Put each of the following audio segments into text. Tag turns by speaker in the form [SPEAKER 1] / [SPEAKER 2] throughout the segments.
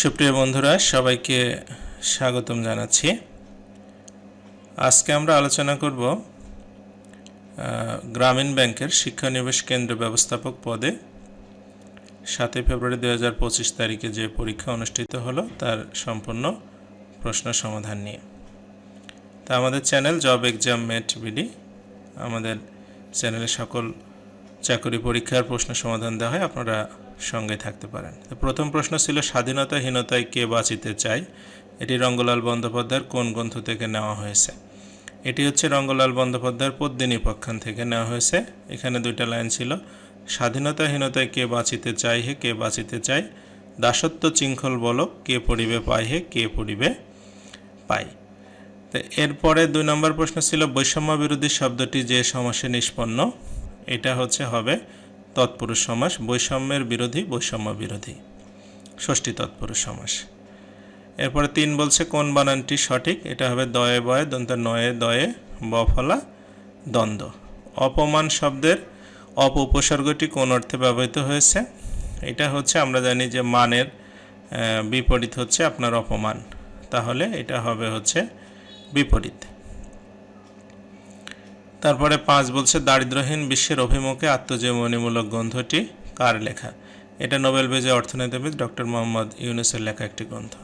[SPEAKER 1] সুপ্রিয় বন্ধুরা, সবাইকে স্বাগতম জানাচ্ছি। আজকে আমরা আলোচনা করব গ্রামীণ ব্যাংকের শিক্ষানিবেশ কেন্দ্র ব্যবস্থাপক পদে সাতই ফেব্রুয়ারি দু হাজার পঁচিশ তারিখে যে পরীক্ষা অনুষ্ঠিত হলো, তার সম্পূর্ণ প্রশ্ন সমাধান নিয়ে। তা আমাদের channel job exam mate BD, আমাদের চ্যানেলে সকল চাকরি পরীক্ষার প্রশ্ন সমাধান দেওয়া হয়, আপনারা সঙ্গে থাকতে পারেন। প্রথম প্রশ্ন ছিল, স্বাধীনতাহীনতায় কে বাঁচিতে চায়? এটি রঙ্গলাল বন্দ্যোপাধ্যায়ের কোন গ্রন্থ থেকে নেওয়া হয়েছে? এটি হচ্ছে রঙ্গলাল বন্দ্যোপাধ্যায়ের পদ্মিনী পক্ষান থেকে নেওয়া হয়েছে। এখানে দুইটা লাইন ছিল, স্বাধীনতাহীনতায় কে বাঁচিতে চাই হে, কে বাঁচিতে চায়? দাসত্ব চিঙ্খল বলক কে পড়িবে পাই হে, কে পড়িবে পাই তো এরপরে দুই নম্বর প্রশ্ন ছিল বৈষম্য বিরোধী শব্দটি যে সমাসে নিষ্পন্ন, এটা হচ্ছে হবে তৎপুরুষ সমাস, বৈষম্যের বিরোধী, বৈষম্য বিরোধী। ষষ্ঠী তৎপুরুষ সমাস। এরপরে তিন বলছে, কোন বানানটি সঠিক? এটা হবে দয়ে বয়ে, দন্ত নয়ে দয়ে বফলা দ্বন্দ্ব। অপমান শব্দের অপ উপসর্গটি কোন অর্থে ব্যবহৃত হয়েছে? এটা হচ্ছে, আমরা জানি যে মানের বিপরীত হচ্ছে আপনার অপমান। তাহলে এটা হবে হচ্ছে বিপরীত। তারপরে পাঁচ বলছে দারিদ্রহীন বিশ্বের অভিমুখে আত্মজীবনীমূলক গ্রন্থটি কার লেখা? এটা নোবেল বিজয় অর্থনীতিবিদ ডক্টর মোহাম্মদ ইউনুসের লেখা একটি গ্রন্থ।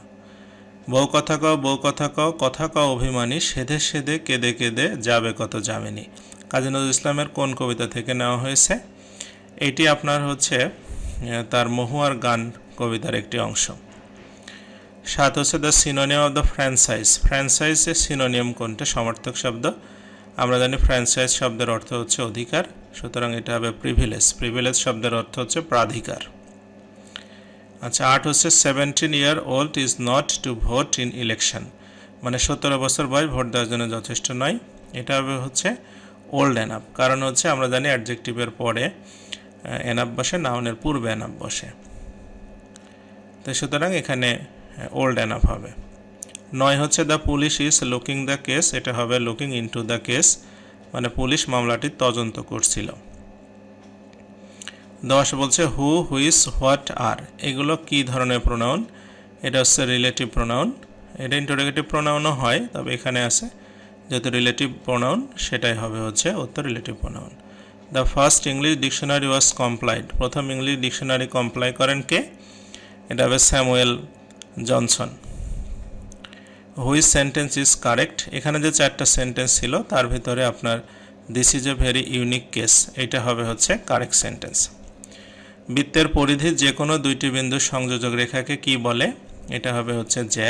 [SPEAKER 1] বউ কথা কও, বউ কথা কও, কথা ক অভিমানী, সেধে সেধে, কেঁদে কেঁদে যাবে কত যাবেনি কাজী নজরুল ইসলামের কোন কবিতা থেকে নেওয়া হয়েছে? এটি আপনার হচ্ছে তার মহুয়ার গান কবিতার একটি অংশ। সাত হচ্ছে, the synonym of the franchise. ফ্র্যাঞ্চাইজের synonym কোনটা? সমর্থক শব্দ আমরা জানি ফ্র্যাঞ্চাইজ শব্দের অর্থ হচ্ছে অধিকার, সুতরাং এটা হবে প্রিভিলেজ প্রিভিলেজ শব্দের অর্থ হচ্ছে প্রাধিকার। আচ্ছা আট হচ্ছে seventeen year old is not to vote in election মানে সতেরো বছর বয়স ভোট দেওয়ার জন্য যথেষ্ট নয়। এটা হবে হচ্ছে ওল্ড এনাপ কারণ হচ্ছে আমরা জানি অ্যাডজেক্টিভের পরে এনাপ বসে নাউনের পূর্বে এনাপ বসে। তো সুতরাং এখানে ওল্ড এনাপ হবে। নয় হচ্ছে the police is looking the case এটা হবে লুকিং ইনটু দ্য কেস মানে পুলিশ মামলাটি তদন্ত করছিল। দশ বলছে হু হুইস হোয়াট আর এগুলো কি ধরনের প্রোনাউন এটা হচ্ছে রিলেটিভ প্রোনাউন এটা ইন্টারোগেটিভ প্রোনাউনও হয়, তবে এখানে আছে, যেহেতু রিলেটিভ প্রোনাউন সেটাই হবে হচ্ছে উত্তর relative pronoun the first English dictionary was complied প্রথম ইংলিশ ডিকশনারি কমপ্লাই করেন কে? এটা হবে Samuel Johnson. Which sentence is correct এখানে যে চারটা সেন্টেন্স ছিল, তার ভিতরে আপনার this is a very unique case এটা হবে হচ্ছে কারেক্ট সেন্টেন্স বৃত্তের পরিধি যে কোনো দুইটি বিন্দুর সংযোজক রেখাকে কি বলে? এটা হবে হচ্ছে জ্যা।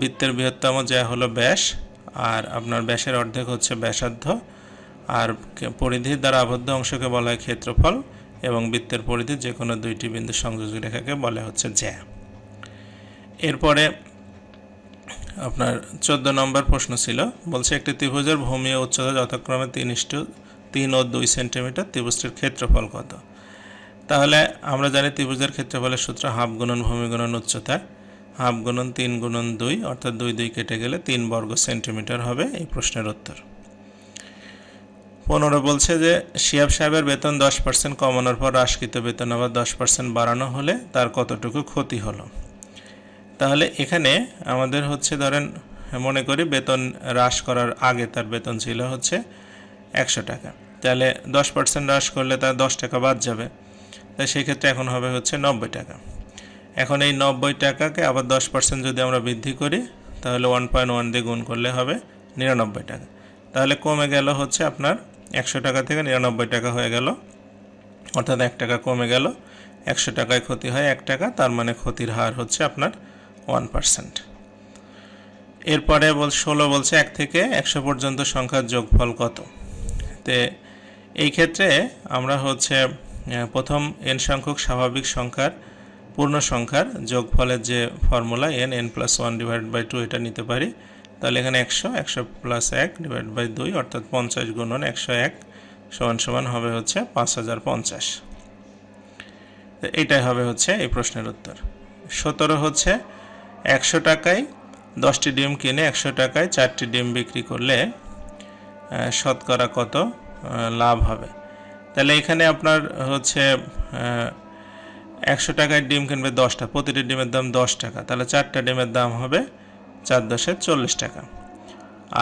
[SPEAKER 1] বৃত্তের বৃহত্তম জ্যা হলো ব্যাস, আর আপনার ব্যাসের অর্ধেক হচ্ছে ব্যাসার্ধ। আর পরিধির দ্বারা আবদ্ধ অংশকে বলা হয় ক্ষেত্রফল, এবং বৃত্তের পরিধির যে কোনো দুইটি বিন্দু সংযোজক রেখাকে বলে হচ্ছে জ্যা। এরপরে আপনার চোদ্দ নম্বর প্রশ্ন ছিল, বলছে একটি ত্রিভুজের ভূমি উচ্চতা যথাক্রমে তিন ইস্টু তিন ও দুই সেন্টিমিটার, ত্রিভুজটির ক্ষেত্রফল কত? তাহলে আমরা জানি ত্রিভুজের ক্ষেত্রফলের সূত্র হাফ গুণন ভূমি গুণন উচ্চতা হাফ গুণন তিন গুণন দুই, অর্থাৎ দুই দুই কেটে গেলে তিন বর্গ সেন্টিমিটার হবে এই প্রশ্নের উত্তর। পনেরো বলছে যে, শিয়াব সাহেবের বেতন দশ পার্সেন্ট, কমানোর পর হ্রাসকৃত বেতন আবার দশ পার্সেন্ট বাড়ানো হলে তার কতটুকু ক্ষতি হলো? তাহলে এখানে আমাদের হচ্ছে ধরেন, মনে করি বেতন হ্রাস করার আগে তার বেতন ছিল হচ্ছে একশো টাকা। তাহলে দশ পার্সেন্ট হ্রাস করলে তার দশ টাকা বাদ যাবে। তাই সেক্ষেত্রে এখন হবে হচ্ছে নব্বই টাকা। এখন এই নব্বই টাকাকে আবার দশ পার্সেন্ট যদি আমরা বৃদ্ধি করি, তাহলে ওয়ান পয়েন্ট ওয়ান দিয়ে গুণ করলে হবে নিরানব্বই টাকা। তাহলে কমে গেল হচ্ছে আপনার একশো টাকা থেকে নিরানব্বই টাকা হয়ে গেল। অর্থাৎ এক টাকা কমে গেল, একশো টাকায় ক্ষতি হয় এক টাকা, তার মানে ক্ষতির হার হচ্ছে আপনার ওয়ান পার্সেন্ট এরপরে বল ষোলো বলছে এক থেকে একশো পর্যন্ত সংখ্যার যোগফল কত? তে এই ক্ষেত্রে আমরা হচ্ছে প্রথম এন সংখ্যক স্বাভাবিক সংখ্যার পূর্ণ সংখ্যার যোগফলের যে formula n n plus one divide by two এটা নিতে পারি। তাহলে এখানে একশো একশো প্লাস এক ডিভাইড বাই দুই, অর্থাৎ পঞ্চাশ গুণন একশো এক সমান সমান হবে হচ্ছে পাঁচ হাজার পঞ্চাশ। তো এইটাই হবে হচ্ছে এই প্রশ্নের উত্তর। সতেরো হচ্ছে একশো টাকায় দশটি ডিম কিনে একশো টাকায় চারটি ডিম বিক্রি করলে শতকরা কত লাভ হবে? তাহলে এখানে আপনার হচ্ছে একশো টাকায় ডিম কিনবে দশটা, প্রতিটি ডিমের দাম দশ টাকা। তাহলে চারটা ডিমের দাম হবে চার দশে চল্লিশ টাকা।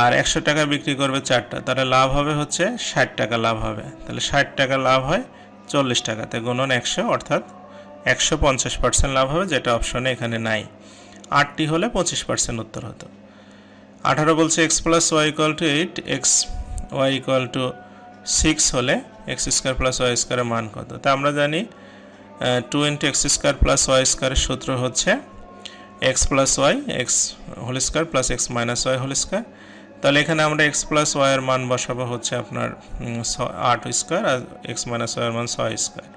[SPEAKER 1] আর একশো টাকা বিক্রি করবে চারটা, তাহলে লাভ হবে হচ্ছে ষাট টাকা লাভ হবে। তাহলে ষাট টাকা লাভ হয় চল্লিশ টাকাতে গুণন একশো, অর্থাৎ একশো পঞ্চাশ পার্সেন্ট লাভ হবে, যেটা অপশনে এখানে নাই। আটটি হলে পঁচিশ পার্সেন্ট উত্তর হতো। আঠারো বলছে x plus y equal to eight x y equal to six হলে এক্স স্কোয়ার প্লাস ওয়াই স্কোয়ারের মান কত? তা আমরা জানি two into x square plus y স্কোয়ারের সূত্র হচ্ছে x plus y x whole square plus x minus y whole square তাহলে এখানে আমরা এক্স প্লাস ওয়াইয়ের মান বসাবো হচ্ছে আপনার আট স্কোয়ার আর এক্স মাইনাস ওয়াইয়ের মান ছয় স্কোয়ার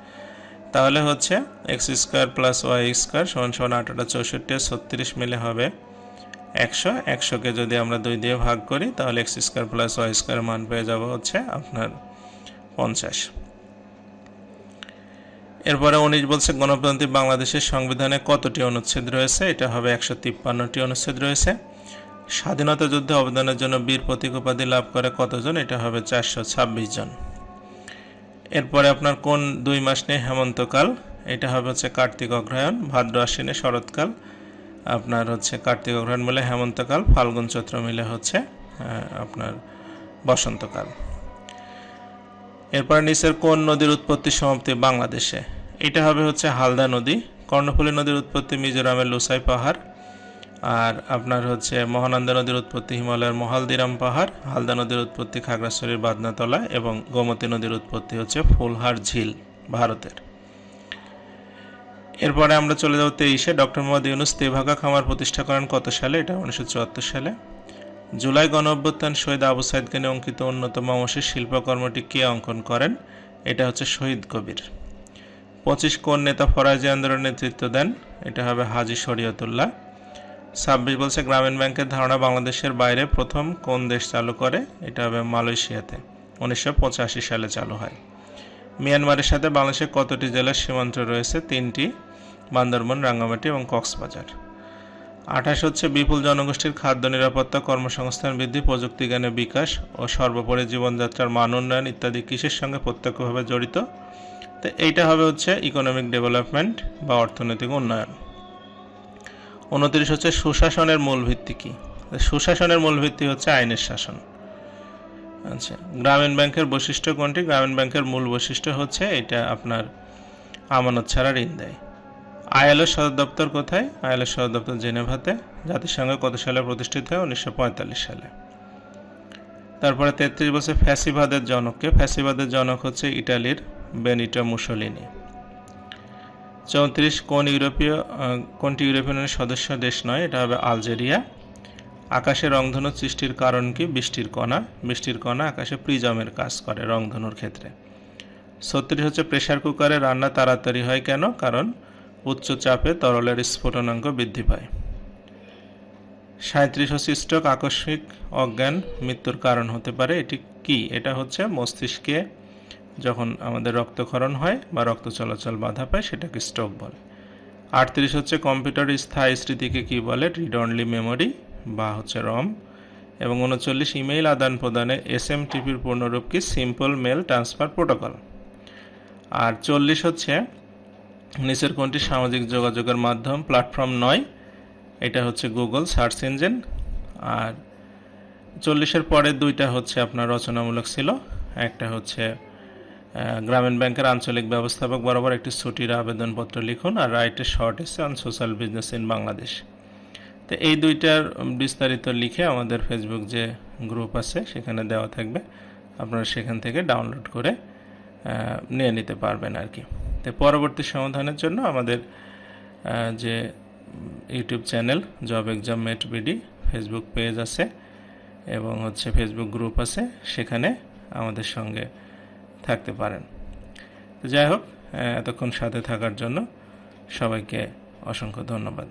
[SPEAKER 1] তাহলে হচ্ছে x square plus y square সমান সমান আটটা চৌষট্টি ছত্রিশ মিলে হবে একশো। একশোকে যদি আমরা দুই দিয়ে ভাগ করি, তাহলে x square plus y square মান পেয়ে যাব হচ্ছে আপনার পঞ্চাশ। এরপরে উনিশ বলছে গণতান্ত্রিক বাংলাদেশের সংবিধানে কতটি অনুচ্ছেদ রয়েছে? এটা হবে একশো তিপ্পান্নটি অনুচ্ছেদ রয়েছে। স্বাধীনতা যুদ্ধে অবদানের জন্য বীর প্রতীক উপাধি লাভ করে কতজন? এটা হবে চারশো ছাব্বিশ জন। এরপরে আপনার কোন দুই মাস নিয়ে হেমন্তকাল, এটা হবে হচ্ছে কার্তিক অগ্রহায়ণ, ভাদ্র আশ্বিনে শরৎকাল। আপনার হচ্ছে কার্তিক অগ্রহায়ণ মিলে হেমন্তকাল, ফাল্গুন চৈত্র মিলে হচ্ছে আপনার বসন্তকাল। এরপর নিচের কোন নদীর উৎপত্তি সমাপ্তি বাংলাদেশে? এটা হবে হচ্ছে হালদা নদী, কর্ণফুলী নদীর উৎপত্তি, মিজোরামের লুসাই পাহাড় আর আপনার হচ্ছে মহানন্দা নদীর উৎপত্তি, হিমালয়ের মহালদিরাম পাহাড়, হালদা নদীর উৎপত্তি, খাগড়াছড়ির বাদনাতলা এবং গোমতী নদীর উৎপত্তি হচ্ছে ফুলহার ঝিল ভারতের। এরপরে আমরা চলে যাব তেইশে। ডক্টর মোহাম্মদ ইউনুস তেভাগা খামার প্রতিষ্ঠা করেন কত সালে? এটা উনিশশো চুয়াত্তর সালে। জুলাই গণ অভ্যুত্থান, শহীদ আবু সাইদকে অঙ্কিত অন্যতম অংশের শিল্পকর্মটি কে অঙ্কন করেন? এটা হচ্ছে শহীদ কবির। পঁচিশ কোন নেতা ফরাজি আন্দোলনের নেতৃত্ব দেন? এটা হবে হাজি শরীয়তুল্লাহ। ছাব্বিশ বলছে, গ্রামীণ ব্যাংকের ধারণা বাংলাদেশের বাইরে প্রথম কোন দেশ চালু করে? এটা হবে মালয়েশিয়াতে। উনিশশো পঁচাশি সালে চালু হয়। মিয়ানমারের সাথে বাংলাদেশের কতটি জেলার সীমান্ত রয়েছে? তিনটি, বান্দরবন, রাঙ্গামাটি এবং কক্সবাজার। আঠাশ হচ্ছে, বিপুল জনগোষ্ঠীর খাদ্য নিরাপত্তা কর্মসংস্থান বৃদ্ধি প্রযুক্তি জ্ঞানের বিকাশ ও সর্বোপরি জীবনযাত্রার মান উন্নয়ন ইত্যাদি কিসের সঙ্গে প্রত্যক্ষভাবে জড়িত? তো এইটা হবে হচ্ছে ইকোনমিক ডেভেলপমেন্ট বা অর্থনৈতিক উন্নয়ন। উনত্রিশ হচ্ছে সুশাসনের মূল ভিত্তি কি? সুশাসনের মূল ভিত্তি হচ্ছে আইনের শাসন। আচ্ছা গ্রামীণ ব্যাংকের বৈশিষ্ট্য কোনটি? গ্রামীণ ব্যাংকের মূল বৈশিষ্ট্য হচ্ছে এটা আপনার আমানত ছাড়া ঋণ দেয়। আইএলও সদর দপ্তর কোথায়? আইএলও সদর দপ্তর জেনেভাতে, জাতিসংঘ কত সালে প্রতিষ্ঠিত হয়? উনিশশো পঁয়তাল্লিশ সালে। তারপরে তেত্রিশ বছর ফ্যাসিবাদের জনককে ফ্যাসিবাদের জনক হচ্ছে ইটালির বেনিটো মুসোলিনি। চৌত্রিশ কোন ইউরোপীয় কোনটি ইউরোপিয়ান সদস্য দেশ নয়? এটা হবে আলজেরিয়া। আকাশে রংধনু সৃষ্টির কারণ কি? বৃষ্টির কণা। বৃষ্টির কণা আকাশে প্রিজমের কাজ করে রংধনুর ক্ষেত্রে। ছত্রিশ হচ্ছে প্রেসার কুকারে রান্না তাড়াতাড়ি হয় কেন? কারণ উচ্চ চাপে তরলের স্ফুটনাঙ্ক বৃদ্ধি পায়। সাঁত্রিশ হচ্ছে স্ট্রোক, আকস্মিক অজ্ঞান মৃত্যুর কারণ হতে পারে। এটি কি? এটা হচ্ছে মস্তিষ্কে যখন আমাদের রক্তক্ষরণ হয় বা রক্ত চলাচল বাধা পায়, সেটাকে স্ট্রোক বলে। আটত্রিশ হচ্ছে কম্পিউটার স্থায়ী স্মৃতিকে কী বলে? রিড অনলি মেমোরি বা হচ্ছে রম এবং উনচল্লিশ ইমেইল আদান প্রদানে এস এম টিপির পূর্ণরূপ কি সিম্পল মেল ট্রান্সফার প্রোটোকল আর চল্লিশ হচ্ছে নিচের কোনটি? সামাজিক যোগাযোগের মাধ্যম প্ল্যাটফর্ম নয়। এটা হচ্ছে গুগল সার্চ ইঞ্জিন আর চল্লিশের পরে দুইটা হচ্ছে আপনার রচনামূলক ছিল। একটা হচ্ছে গ্রামীণ ব্যাংকের আঞ্চলিক ব্যবস্থাপক বরাবর একটি ছুটির আবেদনপত্র লিখুন আর রাইটে শর্ট এসে on social business in Bangladesh তো এই দুইটার বিস্তারিত লিখে আমাদের ফেসবুক যে গ্রুপ আছে, সেখানে দেওয়া থাকবে। আপনারা সেখান থেকে ডাউনলোড করে নিয়ে নিতে পারবেন আর কি। তো পরবর্তী সমাধানের জন্য আমাদের যে YouTube channel job exam mate BD Facebook page আছে এবং হচ্ছে ফেসবুক গ্রুপ আছে। সেখানে আমাদের সঙ্গে থাকতে পারেন। তো যাই হোক এতক্ষণ সাথে থাকার জন্য সবাইকে অসংখ্য ধন্যবাদ।